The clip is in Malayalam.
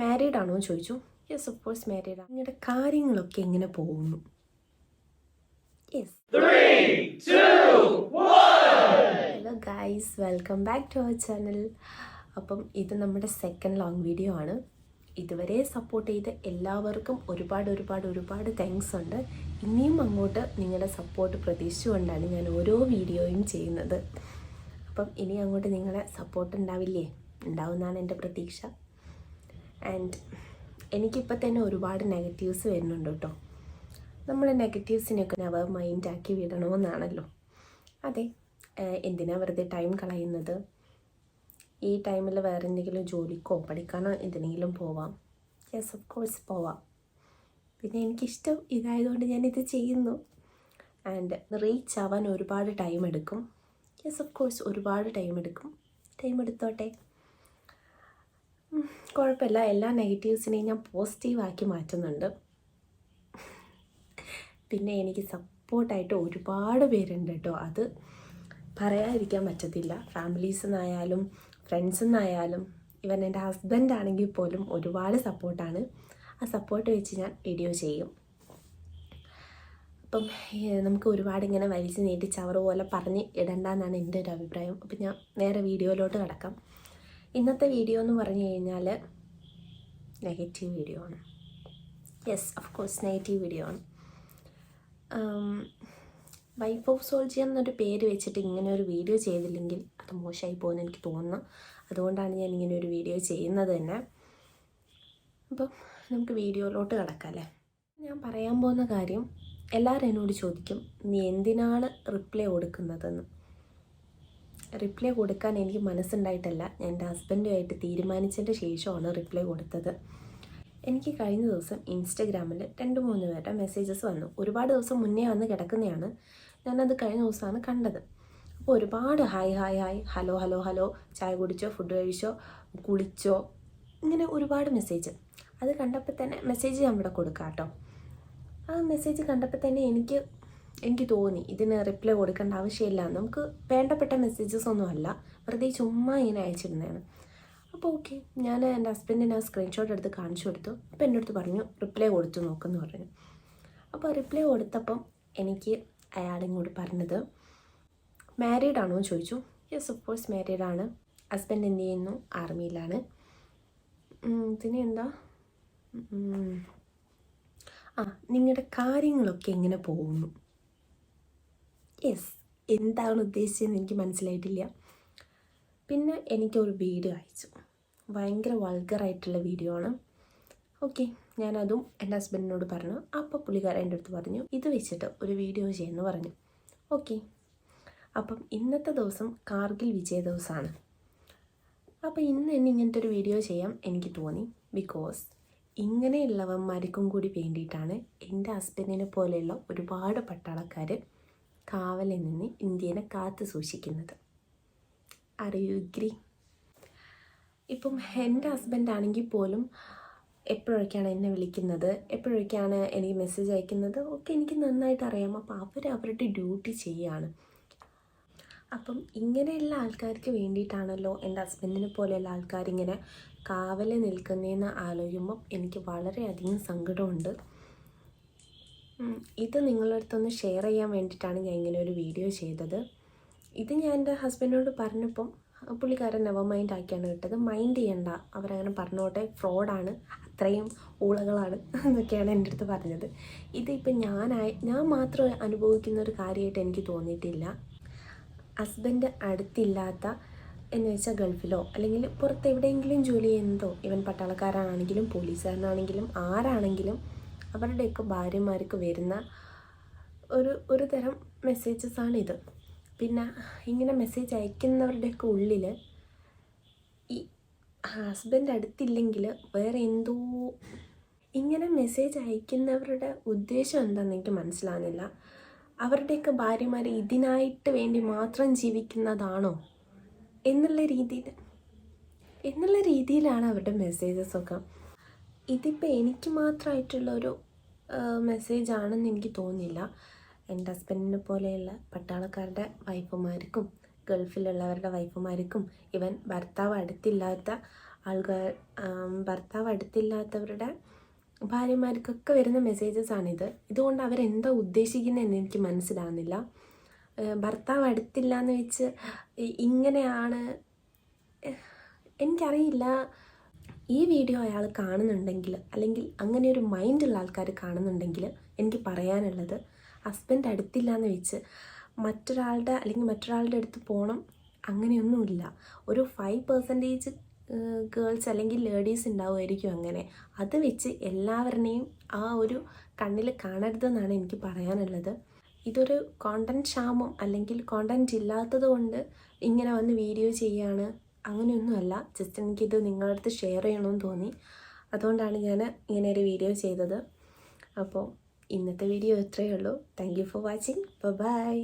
മാരീഡ് ആണോ എന്ന് ചോദിച്ചു. യെസ് ഓഫ് കോഴ്സ് മാരീഡ് ആണ്. നിങ്ങളുടെ കാര്യങ്ങളൊക്കെ എങ്ങനെ പോകുന്നു? Yes hello guys welcome back to our channel അപ്പം ഇത് നമ്മുടെ സെക്കൻഡ് ലോങ് വീഡിയോ ആണ്. ഇതുവരെ സപ്പോർട്ട് ചെയ്ത എല്ലാവർക്കും ഒരുപാട് ഒരുപാട് ഒരുപാട് താങ്ക്സ് ഉണ്ട്. ഇനിയും അങ്ങോട്ട് നിങ്ങളുടെ സപ്പോർട്ട് പ്രതീക്ഷിച്ചുകൊണ്ടാണ് ഞാൻ ഓരോ വീഡിയോയും ചെയ്യുന്നത്. അപ്പം ഇനി അങ്ങോട്ട് നിങ്ങളുടെ സപ്പോർട്ട് ഉണ്ടാവില്ലേ? ഉണ്ടാവുമെന്നാണ് എന്റെ പ്രതീക്ഷ. ആൻഡ് എനിക്കിപ്പോൾ തന്നെ ഒരുപാട് നെഗറ്റീവ്സ് വരുന്നുണ്ട് കേട്ടോ നമ്മൾ നെഗറ്റീവ്സിനെയൊക്കെ നവർ മൈൻഡാക്കി വിടണമെന്നാണല്ലോ അതെ എന്തിനാണ് എന്തിനാ വെറുതെ ടൈം കളയുന്നത്? ഈ ടൈമിൽ വേറെ എന്തെങ്കിലും ജോലിക്കോ പഠിക്കാനോ എന്തിനെങ്കിലും പോവാം. യെസ് ഓഫ് കോഴ്സ് പോവാം. പിന്നെ എനിക്കിഷ്ടം ഇതായതുകൊണ്ട് ഞാനിത് ചെയ്യുന്നു. ആൻഡ് റീച്ച് ആവാൻ ഒരുപാട് ടൈം എടുക്കും. യെസ് ഓഫ് കോഴ്സ് ഒരുപാട് ടൈം എടുക്കും. ടൈം എടുത്തോട്ടെ? കുഴപ്പമില്ല. എല്ലാ നെഗറ്റീവ്സിനെയും ഞാൻ പോസിറ്റീവാക്കി മാറ്റുന്നുണ്ട്. പിന്നെ എനിക്ക് സപ്പോർട്ടായിട്ട് ഒരുപാട് പേരുണ്ട് കേട്ടോ. അത് പറയാതിരിക്കാൻ പറ്റത്തില്ല. ഫാമിലീസ് നിന്നായാലും ഫ്രണ്ട്സ് ഇവൻ എന്റെ ഹസ്ബൻഡ് ആണെങ്കിൽ പോലും ഒരുപാട് സപ്പോർട്ടാണ്. ആ സപ്പോർട്ട് വെച്ച് ഞാൻ വീഡിയോ ചെയ്യും. അപ്പം നമുക്ക് ഒരുപാട് ഇങ്ങനെ വലിച്ചു നീട്ടി ചവറ് പോലെ പറഞ്ഞ് ഇടണ്ടെന്നാണ് എന്റെ ഒരു അഭിപ്രായം. അപ്പം ഞാൻ നേരെ വീഡിയോയിലോട്ട് കിടക്കാം. ഇന്നത്തെ വീഡിയോ എന്ന് പറഞ്ഞു കഴിഞ്ഞാൽ നെഗറ്റീവ് വീഡിയോ ആണ്. Yes of course negative video ആണ്. വൈഫ് ഓഫ് സോൾജി എന്നൊരു പേര് വെച്ചിട്ട് ഇങ്ങനെ ഒരു വീഡിയോ ചെയ്തില്ലെങ്കിൽ അത് മോശമായി പോകുമെന്ന് എനിക്ക് തോന്നുന്നു. അതുകൊണ്ടാണ് ഞാൻ ഇങ്ങനെ ഒരു വീഡിയോ ചെയ്യുന്നത് തന്നെ. അപ്പം നമുക്ക് വീഡിയോയിലോട്ട് കിടക്കാം അല്ലേ? ഞാൻ പറയാൻ പോകുന്ന കാര്യം എല്ലാവരും എന്നോട് ചോദിക്കും നീ എന്തിനാണ് റിപ്ലൈ കൊടുക്കുന്നതെന്ന്? റിപ്ലൈ കൊടുക്കാൻ എനിക്ക് മനസ്സുണ്ടായിട്ടല്ല. ഞാൻ എന്റെ ഹസ്ബൻഡുമായിട്ട് തീരുമാനിച്ചതിന്റെ ശേഷമാണ് റിപ്ലൈ കൊടുത്തത്. എനിക്ക് കഴിഞ്ഞ ദിവസം ഇൻസ്റ്റഗ്രാമിൽ രണ്ട് മൂന്ന് പേരുടെ മെസ്സേജസ് വന്നു. ഒരുപാട് ദിവസം മുന്നേ വന്ന് കിടക്കുന്നതാണ്. ഞാനത് കഴിഞ്ഞ ദിവസമാണ് കണ്ടത്. അപ്പോൾ ഒരുപാട് hi hi hi hello hello hello ചായ കുടിച്ചോ ഫുഡ് കഴിച്ചോ കുളിച്ചോ ഇങ്ങനെ ഒരുപാട് മെസ്സേജ്. അത് കണ്ടപ്പോൾ തന്നെ മെസ്സേജ് ഞാൻ ഇവിടെ കൊടുക്കാം കേട്ടോ. ആ മെസ്സേജ് കണ്ടപ്പോൾ തന്നെ എനിക്ക് എനിക്ക് തോന്നി ഇതിന് റിപ്ലൈ കൊടുക്കേണ്ട ആവശ്യമില്ല. നമുക്ക് വേണ്ടപ്പെട്ട മെസ്സേജസ് ഒന്നും അല്ല. വെറുതെ ചുമ്മാ ഇങ്ങനെ അയച്ചിരുന്നതാണ്. അപ്പോൾ ഓക്കെ ഞാൻ എന്റെ ഹസ്ബൻഡിന് ആ സ്ക്രീൻഷോട്ട് എടുത്ത് കാണിച്ചു കൊടുത്തു. അപ്പോൾ എന്റെ അടുത്ത് പറഞ്ഞു റിപ്ലൈ കൊടുത്തു നോക്കുമെന്ന് പറഞ്ഞു. അപ്പോൾ റിപ്ലൈ കൊടുത്തപ്പം എനിക്ക് അയാളിങ്ങോട്ട് പറഞ്ഞത് മാരീഡ് ആണോ? എന്ന് ചോദിച്ചു. യെസ് ഓഫ് കോഴ്സ് മാരീഡ് ആണ്. ഹസ്ബൻഡ് എന്ത് ചെയ്യുന്നു? ആർമിയിലാണ് പിന്നെ എന്താ? ആ നിങ്ങളുടെ കാര്യങ്ങളൊക്കെ എങ്ങനെ പോകുന്നു? യെസ് എന്താണ് ഉദ്ദേശിച്ചതെന്ന് എനിക്ക് മനസ്സിലായിട്ടില്ല. പിന്നെ എനിക്കൊരു വീഡിയോ അയച്ചു ഭയങ്കര വൾഗറായിട്ടുള്ള വീഡിയോ ആണ് ഓക്കെ ഞാനതും എന്റെ ഹസ്ബൻഡിനോട് പറഞ്ഞു. അപ്പോൾ പുള്ളിക്കാരൻ എന്റെ അടുത്ത് പറഞ്ഞു ഇത് വെച്ചിട്ട് ഒരു വീഡിയോ ചെയ്യുമെന്ന് പറഞ്ഞു. ഓക്കെ അപ്പം ഇന്നത്തെ ദിവസം കാർഗിൽ വിജയ ദിവസമാണ്. അപ്പോൾ ഇന്ന് എന്നെ ഇങ്ങനത്തെ ഒരു വീഡിയോ ചെയ്യാം എനിക്ക് തോന്നി. ബിക്കോസ് ഇങ്ങനെയുള്ളവന്മാർക്കും കൂടി വേണ്ടിയിട്ടാണ് എന്റെ ഹസ്ബൻഡിനെ പോലെയുള്ള ഒരുപാട് പട്ടാളക്കാർ കാവലിൽ നിന്ന് ഇന്ത്യനെ കാത്തു സൂക്ഷിക്കുന്നത്. അറിയുഗ്രി ഇപ്പം എന്റെ ഹസ്ബൻഡ് ആണെങ്കിൽ പോലും എപ്പോഴൊക്കെയാണ് എന്നെ വിളിക്കുന്നത്? എപ്പോഴൊക്കെയാണ് എനിക്ക് മെസ്സേജ് അയക്കുന്നത്? ഒക്കെ എനിക്ക് നന്നായിട്ട് അറിയാം. അപ്പോൾ അവർ അവരുടെ ഡ്യൂട്ടി ചെയ്യുകയാണ് അപ്പം ഇങ്ങനെയുള്ള ആൾക്കാർക്ക് വേണ്ടിയിട്ടാണല്ലോ എന്റെ ഹസ്ബൻഡിനെ പോലെയുള്ള ആൾക്കാരിങ്ങനെ കാവലെ നിൽക്കുന്നതെന്ന് ആലോചിക്കുമ്പം എനിക്ക് വളരെയധികം സങ്കടമുണ്ട്. ഇത് നിങ്ങളുടെ അടുത്തൊന്ന് ഷെയർ ചെയ്യാൻ വേണ്ടിയിട്ടാണ് ഞാൻ ഇങ്ങനെ ഒരു വീഡിയോ ചെയ്തത്. ഇത് ഞാൻ എന്റെ ഹസ്ബൻഡിനോട് പറഞ്ഞപ്പം പുള്ളിക്കാരൻ നെവർ മൈൻഡ് ആക്കിയാണ് കിട്ടത്. മൈൻഡ് ചെയ്യണ്ട. അവരങ്ങനെ പറഞ്ഞോട്ടെ. ഫ്രോഡാണ് അത്രയും ഊളകളാണ് എന്നൊക്കെയാണ് എന്റെ അടുത്ത് പറഞ്ഞത്. ഇതിപ്പോൾ ഞാനായി ഞാൻ മാത്രം അനുഭവിക്കുന്ന ഒരു കാര്യമായിട്ട് എനിക്ക് തോന്നിയിട്ടില്ല. ഹസ്ബൻഡ് അടുത്തില്ലാത്ത എന്ന് വെച്ചാൽ ഗൾഫിലോ അല്ലെങ്കിൽ പുറത്ത് എവിടെയെങ്കിലും ജോലി ചെയ്യുന്നതോ ഇവൻ പട്ടാളക്കാരാണെങ്കിലും പോലീസുകാരനാണെങ്കിലും ആരാണെങ്കിലും അവരുടെയൊക്കെ ഭാര്യമാർക്ക് വരുന്ന ഒരു ഒരു തരം മെസ്സേജസ് ഇത് പിന്നെ ഇങ്ങനെ മെസ്സേജ് അയക്കുന്നവരുടെയൊക്കെ ഉള്ളിൽ ഈ ഹസ്ബൻഡ് അടുത്തില്ലെങ്കിൽ വേറെ എന്തോ ഇങ്ങനെ മെസ്സേജ് അയക്കുന്നവരുടെ ഉദ്ദേശം എന്താണെന്ന് എനിക്ക് മനസ്സിലാകുന്നില്ല അവരുടെയൊക്കെ ഭാര്യമാർ ഇതിനായിട്ട് വേണ്ടി മാത്രം ജീവിക്കുന്നതാണോ എന്നുള്ള രീതിയിൽ എന്നുള്ള രീതിയിലാണ് അവരുടെ മെസ്സേജസ് ഒക്കെ ഇതിപ്പോൾ എനിക്ക് മാത്രമായിട്ടുള്ളൊരു മെസ്സേജ് ആണെന്ന് എനിക്ക് തോന്നുന്നില്ല എന്റെ ഹസ്ബൻഡിനെ പോലെയുള്ള പട്ടാളക്കാരുടെ വൈഫുമാർക്കും ഗൾഫിലുള്ളവരുടെ വൈഫുമാർക്കും ഇവൻ ഭർത്താവ് അടുത്തില്ലാത്ത ആൾക്കാർ ഭർത്താവ് അടുത്തില്ലാത്തവരുടെ ഭാര്യമാർക്കൊക്കെ വരുന്ന മെസ്സേജസ് ആണിത് ഇതുകൊണ്ട് അവരെന്താ ഉദ്ദേശിക്കുന്നതെന്ന് എനിക്ക് മനസ്സിലാകുന്നില്ല ഭർത്താവ് അടുത്തില്ല എന്ന് വെച്ച് ഇങ്ങനെയാണ് എനിക്കറിയില്ല. ഈ വീഡിയോ അയാൾ കാണുന്നുണ്ടെങ്കിൽ അല്ലെങ്കിൽ അങ്ങനെ ഒരു മൈൻഡുള്ള ആൾക്കാർ കാണുന്നുണ്ടെങ്കിൽ എനിക്ക് പറയാനുള്ളത് ഹസ്ബൻഡ് അടുത്തില്ല എന്ന് വെച്ച് മറ്റൊരാളുടെ അല്ലെങ്കിൽ മറ്റൊരാളുടെ അടുത്ത് പോകണം അങ്ങനെയൊന്നുമില്ല. ഒരു ഫൈവ് പെർസെന്റേജ് ഗേൾസ് അല്ലെങ്കിൽ ലേഡീസ് ഉണ്ടാവുമായിരിക്കും അങ്ങനെ. അത് വെച്ച് എല്ലാവരുടെയും ആ ഒരു കണ്ണിൽ കാണരുതെന്നാണ് എനിക്ക് പറയാനുള്ളത്. ഇതൊരു കോണ്ടന്റ് ക്ഷാമം അല്ലെങ്കിൽ കോണ്ടന്റ് ഇല്ലാത്തത് കൊണ്ട് ഇങ്ങനെ വന്ന് വീഡിയോ ചെയ്യാണ്. അങ്ങനെയൊന്നുമല്ല. ജസ്റ്റ് എനിക്കിത് നിങ്ങളുടെ അടുത്ത് ഷെയർ ചെയ്യണമെന്ന് തോന്നി. അതുകൊണ്ടാണ് ഞാൻ ഇങ്ങനെ ഒരു വീഡിയോ ചെയ്തത്. അപ്പോൾ ഇന്നത്തെ വീഡിയോ ഇത്രയേ ഉള്ളൂ. Thank you for watching bye